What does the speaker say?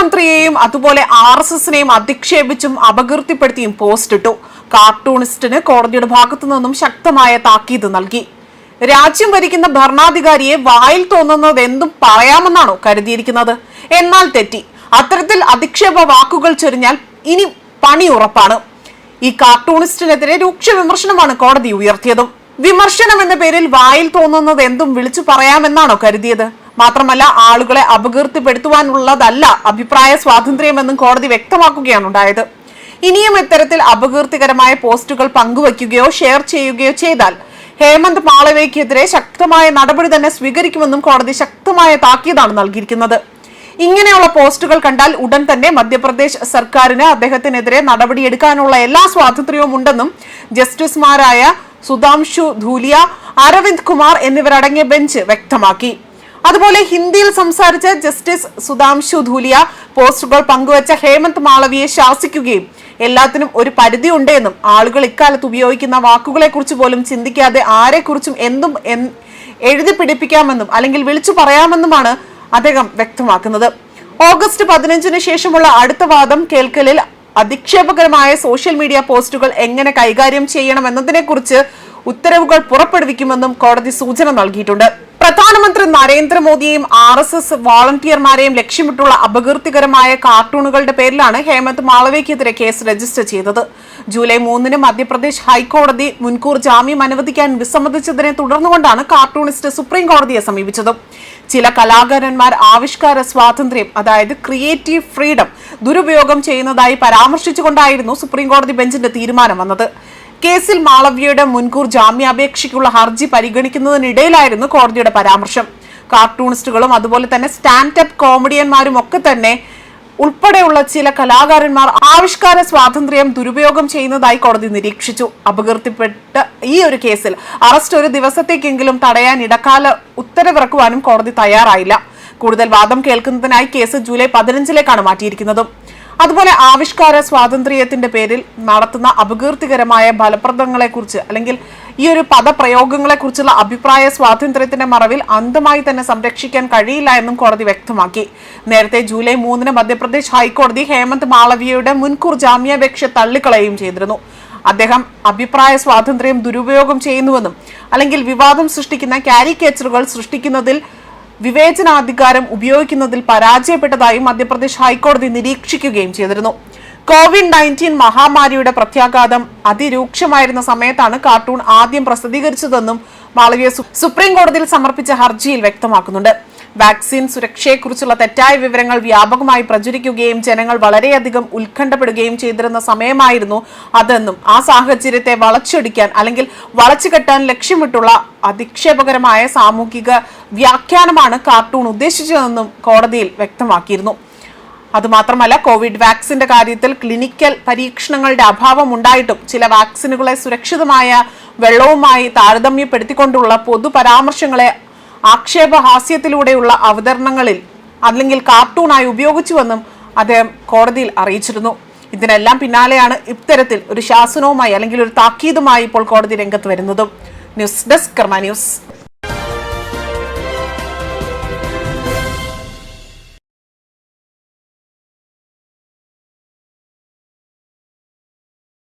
പ്രധാനമന്ത്രിയെയും അതുപോലെ R S എസിനെയും അധിക്ഷേപിച്ചും അപകീർത്തിപ്പെടുത്തിയും പോസ്റ്റ് ഇട്ടു. കാർട്ടൂണിസ്റ്റിന് കോടതിയുടെ ഭാഗത്തു നിന്നും ശക്തമായ താക്കീത് നൽകി. രാജ്യം ഭരിക്കുന്ന ഭരണാധികാരിയെ വായിൽ തോന്നുന്നത് എന്തും പറയാമെന്നാണോ കരുതിയിരിക്കുന്നത്. എന്നാൽ തെറ്റി. അത്തരത്തിൽ അധിക്ഷേപ വാക്കുകൾ ചൊരിഞ്ഞാൽ ഇനി പണി ഉറപ്പാണ്. ഈ കാർട്ടൂണിസ്റ്റിനെതിരെ രൂക്ഷ വിമർശനമാണ് കോടതി ഉയർത്തിയതും. വിമർശനം എന്ന പേരിൽ വായിൽ തോന്നുന്നത് എന്തും വിളിച്ചു പറയാമെന്നാണോ കരുതിയത്? മാത്രമല്ല ആളുകളെ അപകീർത്തിപ്പെടുത്തുവാനുള്ളതല്ല അഭിപ്രായ സ്വാതന്ത്ര്യമെന്നും കോടതി വ്യക്തമാക്കുകയാണ് ഉണ്ടായത്. ഇനിയും ഇത്തരത്തിൽ അപകീർത്തികരമായ പോസ്റ്റുകൾ പങ്കുവയ്ക്കുകയോ ഷെയർ ചെയ്യുകയോ ചെയ്താൽ ഹേമന്ത് മാളവയ്ക്കെതിരെ ശക്തമായ നടപടി തന്നെ സ്വീകരിക്കുമെന്നും കോടതി ശക്തമായ താക്കീതാണ് നൽകിയിരിക്കുന്നത്. ഇങ്ങനെയുള്ള പോസ്റ്റുകൾ കണ്ടാൽ ഉടൻ തന്നെ മധ്യപ്രദേശ് സർക്കാരിന് അദ്ദേഹത്തിനെതിരെ നടപടിയെടുക്കാനുള്ള എല്ലാ സ്വാതന്ത്ര്യവും ഉണ്ടെന്നും ജസ്റ്റിസുമാരായ സുധാംശു ധൂലിയ അരവിന്ദ് കുമാർ എന്നിവരടങ്ങിയ ബെഞ്ച് വ്യക്തമാക്കി. അതുപോലെ ഹിന്ദിയിൽ സംസാരിച്ച ജസ്റ്റിസ് സുധാംശു ധൂലിയ പോസ്റ്ററുകൾ പങ്കുവച്ച ഹേമന്ത് മാളവിയെ ശാസിക്കുകയും എല്ലാത്തിനും ഒരു പരിധി ഉണ്ടെന്നും ആളുകൾ ഇക്കാലത്ത് ഉപയോഗിക്കുന്ന വാക്കുകളെ കുറിച്ച് പോലും ചിന്തിക്കാതെ ആരെക്കുറിച്ചും എന്തും എഴുതി പിടിപ്പിക്കാമെന്നും അല്ലെങ്കിൽ വിളിച്ചു പറയാമെന്നുമാണ് അദ്ദേഹം വ്യക്തമാക്കുന്നത്. ഓഗസ്റ്റ് പതിനഞ്ചിന് ശേഷമുള്ള അടുത്ത വാദം കേൾക്കലിൽ അധിക്ഷേപകരമായ സോഷ്യൽ മീഡിയ പോസ്റ്റുകൾ എങ്ങനെ കൈകാര്യം ചെയ്യണം എന്നതിനെക്കുറിച്ച് ഉത്തരവുകൾ പുറപ്പെടുവിക്കുമെന്നും കോടതി സൂചന നൽകിയിട്ടുണ്ട്. പ്രധാനമന്ത്രി നരേന്ദ്രമോദിയെയും ആർ എസ് എസ് വോളണ്ടിയർമാരെയും ലക്ഷ്യമിട്ടുള്ള അപകീർത്തികരമായ കാർട്ടൂണുകളുടെ പേരിലാണ് ഹേമന്ത് മാളവയ്ക്കെതിരെ കേസ് രജിസ്റ്റർ ചെയ്തത്. ജൂലൈ മൂന്നിന് മധ്യപ്രദേശ് ഹൈക്കോടതി മുൻകൂർ ജാമ്യം അനുവദിക്കാൻ വിസമ്മതിച്ചതിനെ തുടർന്നുകൊണ്ടാണ് കാർട്ടൂണിസ്റ്റ് സുപ്രീം കോടതിയെ സമീപിച്ചത്. ചില കലാകാരന്മാർ ആവിഷ്കാര സ്വാതന്ത്ര്യം അതായത് ക്രിയേറ്റീവ് ഫ്രീഡം ദുരുപയോഗം ചെയ്യുന്നതായി പരാമർശിച്ചുകൊണ്ടായിരുന്നു സുപ്രീം കോടതി ബെഞ്ചിന്റെ തീരുമാനം വന്നത്. കേസിൽ മാളവ്യയുടെ മുൻകൂർ ജാമ്യാപേക്ഷയ്ക്കുള്ള ഹർജി പരിഗണിക്കുന്നതിനിടയിലായിരുന്നു കോടതിയുടെ പരാമർശം. കാർട്ടൂണിസ്റ്റുകളും അതുപോലെ തന്നെ സ്റ്റാൻഡപ്പ് കോമഡിയന്മാരും ഒക്കെ തന്നെ ഉൾപ്പെടെയുള്ള ചില കലാകാരന്മാർ ആവിഷ്കാര സ്വാതന്ത്ര്യം ദുരുപയോഗം ചെയ്യുന്നതായി കോടതി നിരീക്ഷിച്ചു. അപകീർത്തിപ്പെട്ട ഈ ഒരു കേസിൽ അറസ്റ്റ് ഒരു ദിവസത്തേക്കെങ്കിലും തടയാൻ ഇടക്കാല ഉത്തരവിറക്കുവാനും കോടതി തയ്യാറായില്ല. കൂടുതൽ വാദം കേൾക്കുന്നതിനായി കേസ് ജൂലൈ പതിനഞ്ചിലേക്കാണ് മാറ്റിയിരിക്കുന്നത്. അതുപോലെ ആവിഷ്കാര സ്വാതന്ത്ര്യത്തിന്റെ പേരിൽ നടത്തുന്ന അപകീർത്തികരമായ ഫലപ്രദങ്ങളെക്കുറിച്ച് അല്ലെങ്കിൽ ഈ ഒരു പദപ്രയോഗങ്ങളെക്കുറിച്ചുള്ള അഭിപ്രായ സ്വാതന്ത്ര്യത്തിന്റെ മറവിൽ അന്തമായി തന്നെ സംരക്ഷിക്കാൻ കഴിയില്ല എന്നും കോടതി വ്യക്തമാക്കി. നേരത്തെ ജൂലൈ മൂന്നിന് മധ്യപ്രദേശ് ഹൈക്കോടതി ഹേമന്ത് മാളവിയയുടെ മുൻകൂർ ജാമ്യാപേക്ഷ തള്ളിക്കളയുകയും ചെയ്തിരുന്നു. അദ്ദേഹം അഭിപ്രായ സ്വാതന്ത്ര്യം ദുരുപയോഗം ചെയ്യുന്നുവെന്നും അല്ലെങ്കിൽ വിവാദം സൃഷ്ടിക്കുന്ന കാരിക്കേച്ചറുകൾ സൃഷ്ടിക്കുന്നതിൽ വിവേചനാധികാരം ഉപയോഗിക്കുന്നതിൽ പരാജയപ്പെട്ടതായും മധ്യപ്രദേശ് ഹൈക്കോടതി നിരീക്ഷിക്കുകയും ചെയ്തിരുന്നു. കോവിഡ് നയന്റീൻ മഹാമാരിയുടെ പ്രത്യാഘാതം അതിരൂക്ഷമായിരുന്ന സമയത്താണ് കാർട്ടൂൺ ആദ്യം പ്രസിദ്ധീകരിച്ചതെന്നും മാളവിയ സുപ്രീം കോടതിയിൽ സമർപ്പിച്ച ഹർജിയിൽ വ്യക്തമാക്കുന്നുണ്ട്. വാക്സിൻ സുരക്ഷയെക്കുറിച്ചുള്ള തെറ്റായ വിവരങ്ങൾ വ്യാപകമായി പ്രചരിക്കുകയും ജനങ്ങൾ വളരെയധികം ഉത്കണ്ഠപ്പെടുകയും ചെയ്തിരുന്ന സമയമായിരുന്നു അതെന്നും ആ സാഹചര്യത്തെ വളച്ചൊടിക്കാൻ അല്ലെങ്കിൽ വളച്ചുകെട്ടാൻ ലക്ഷ്യമിട്ടുള്ള അധിക്ഷേപകരമായ സാമൂഹിക വ്യാഖ്യാനമാണ് കാർട്ടൂൺ ഉദ്ദേശിച്ചതെന്നും കോടതിയിൽ വ്യക്തമാക്കിയിരുന്നു. അതുമാത്രമല്ല കോവിഡ് വാക്സിന്റെ കാര്യത്തിൽ ക്ലിനിക്കൽ പരീക്ഷണങ്ങളുടെ അഭാവം ഉണ്ടായിട്ടും ചില വാക്സിനുകളെ സുരക്ഷിതമായ വെള്ളവുമായി താരതമ്യപ്പെടുത്തിക്കൊണ്ടുള്ള പൊതു പരാമർശങ്ങളെ ആക്ഷേപഹാസ്യത്തിലൂടെയുള്ള അവതരണങ്ങളിൽ അല്ലെങ്കിൽ കാർട്ടൂണായി ഉപയോഗിച്ചുവെന്നും അദ്ദേഹം കോടതിയിൽ അറിയിച്ചിരുന്നു. ഇതിനെല്ലാം പിന്നാലെയാണ് ഇത്തരത്തിൽ ഒരു ശാസനവുമായി അല്ലെങ്കിൽ ഒരു താക്കീതുമായി ഇപ്പോൾ കോടതി രംഗത്ത് വരുന്നതും. News desk Karma news.